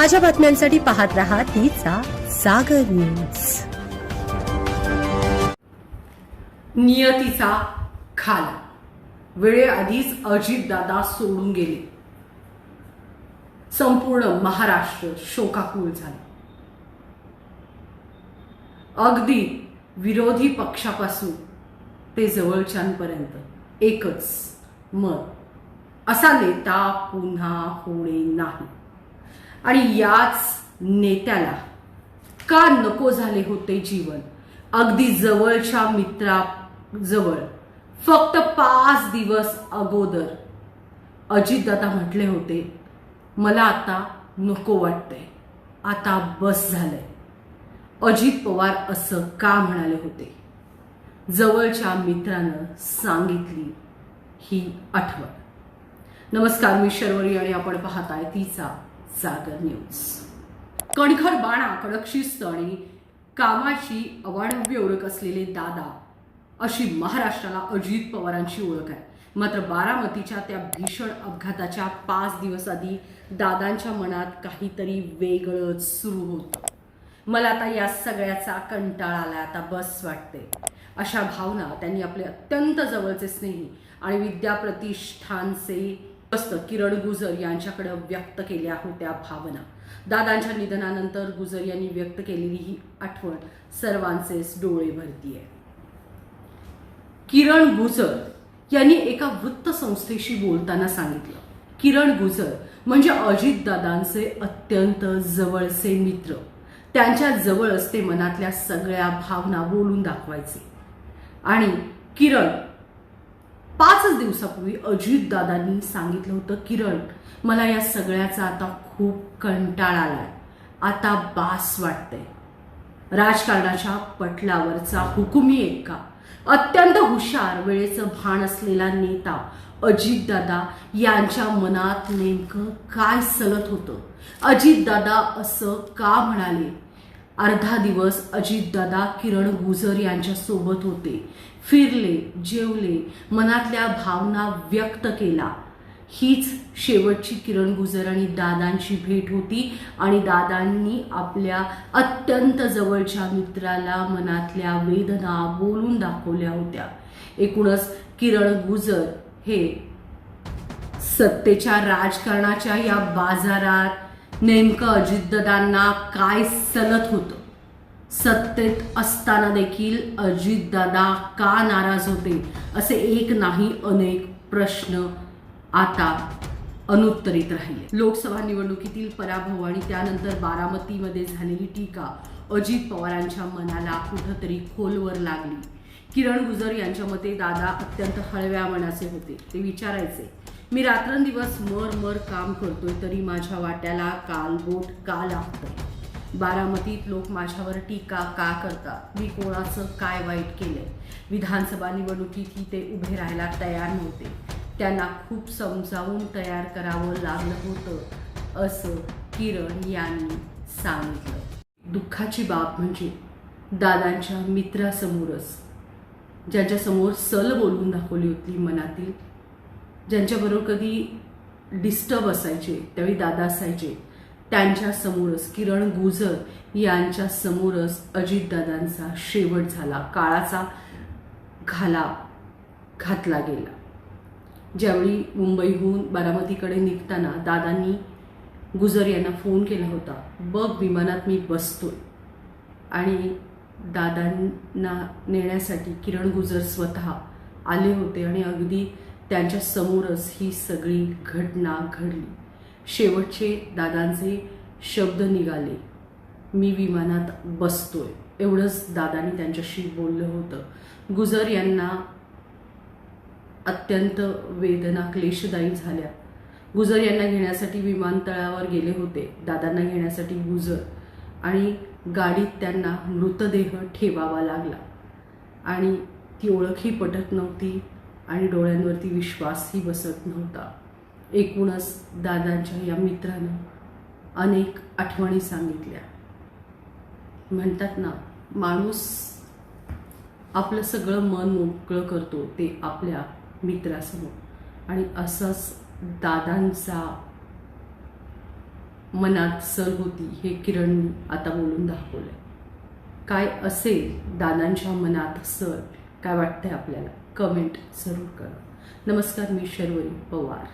ताज्या बातम्यांसाठी पाहत रहा तिचा सागर न्यूज. नियतीचा खाला. वेळेआधीच अजितदादा सोडून गेले. संपूर्ण महाराष्ट्र शोकाकुळ झाला. अगदी विरोधी पक्षापासून ते जवळच्यांपर्यंत एकच मत. असा नेता पुन्हा होणे नाही. आणि याच नेत्याला का नको झाले होते जीवन. अगदी जवळच्या मित्राजवळ फक्त पाच दिवस अगोदर. अजितदादा म्हटले होते मला आता नको वाटतंय. आता बस झालंय. अजित पवार असं का म्हणाले होते? जवळच्या मित्रानं सांगितली ही आठवण. नमस्कार मी शर्वरी आणि आपण पाहताय तिचा सागर न्यूज. कणखर बाणा कडक आणि कामाची अवाढव्य ओळख असलेले दादा अशी महाराष्ट्राला अजित पवारांची ओळख आहे. मात्र बारामतीच्या त्या भीषण अपघाताच्या पाच दिवस आधी दादांच्या मनात काहीतरी वेगळंच सुरू होतं. मला आता या सगळ्याचा कंटाळा आला आता बस वाटते. अशा भावना त्यांनी आपले अत्यंत जवळचे स्नेही आणि विद्याप्रतिष्ठानचे किरण गुजर यांच्याकडे व्यक्त केल्या होत्या भावना. दादांच्या निधनानंतर गुजर यांनी व्यक्त केलेली ही आठवण सर्वांचेच डोळे भरतीये. किरण गुजर यांनी एका वृत्तसंस्थेशी बोलताना सांगितलं. किरण गुजर म्हणजे अजितदादांचे अत्यंत जवळचे मित्र. त्यांच्या जवळच ते मनातल्या सगळ्या भावना बोलून दाखवायचे. आणि किरण पाचच दिवसापूर्वी अजितदादांनी सांगितलं होतं किरण मला या सगळ्याचा आता खूप कंटाळा आलाय. आता बास वाटतंय. राजकारणाच्या पटलावरचा हुकुमी एक्का अत्यंत हुशार वेळेचं भान असलेला नेता अजितदादा यांच्या मनात नेमकं काय सलत होतं? अजितदादा असं का म्हणाले? अर्धा दिवस अजितदादा किरण गुजर यांच्यासोबत होते. फिरले जेवले मनातल्या भावना व्यक्त केला. हीच शेवटची किरण गुजर आणि दादांची भेट होती आणि दादांनी आपल्या अत्यंत जवळच्या मित्राला मनातल्या वेदना बोलून दाखवल्या होत्या. एकूणच किरण गुजर हे सत्तेच्या राजकारणाच्या या बाजारात नेमकं अजितदादांना काय सलत होतं? सत्तेत असताना देखील अजितदादा का नाराज होते? असे एक नाही अनेक प्रश्न आता अनुत्तरित राहिले. लोकसभा निवडणुकीतील पराभव आणि त्यानंतर बारामतीमध्ये झालेली टीका अजित पवारांच्या मनाला कुठंतरी खोलवर लागली. किरण गुजर यांच्या मते दादा अत्यंत हळव्या मनाचे होते. ते विचारायचे मी रात्रंदिवस मर मर काम करतोय तरी माझ्या वाट्याला कालबोट का लागतंय? बारामतीत लोक माझ्यावर टीका का करतात? मी कोणाचं काय वाईट केलंय? विधानसभा निवडणुकीतही ते उभे राहायला तयार नव्हते. त्यांना खूप समजावून तयार करावं लागलं होतं असं किरण यांनी सांगितलं. दुःखाची बाब म्हणजे दादांच्या मित्रासमोरच. ज्यांच्यासमोर सल बोलून दाखवली होती मनातील ज्यांच्याबरोबर कधी डिस्टर्ब असायचे त्यावेळी दादा असायचे त्यांच्या समोरच किरण गुजर यांच्या समोरच अजितदादांचा शेवट झाला काळाचा घाला घातला गेला. ज्यावेळी मुंबईहून बारामतीकडे निघताना दादांनी गुजर यांना फोन केला होता बघ विमानात मी बसतोय. आणि दादांना नेण्यासाठी किरण गुजर स्वतः आले होते आणि अगदी त्यांच्या समोरच ही सगळी घटना घडली. शेवटचे दादांचे शब्द निघाले. मी विमानात बसतोय. एवढंच दादानी त्यांच्याशी बोललं होतं. गुजर यांना अत्यंत वेदना क्लेशदायी झाल्या. गुजर यांना घेण्यासाठी विमानतळावर गेले होते. दादांना घेण्यासाठी गुजर आणि गाडीत त्यांना मृतदेह ठेवावा लागला. आणि ती ओळखही पटत नव्हती. आणि डोळ्यांवरती विश्वासही बसत नव्हता. एकूणच दादांच्या या मित्रानं अनेक आठवणी सांगितल्या. म्हणतात ना माणूस आपलं सगळं मन मोकळं करतो ते आपल्या मित्रासमोर. आणि असंच दादांचा मनात सल होती हे किरण आता बोलून दाखवलं काय असेल दादांच्या मनात सर काय वाटतंय आपल्याला? कमेंट जरूर करा. नमस्कार मी शर्वरी पवार.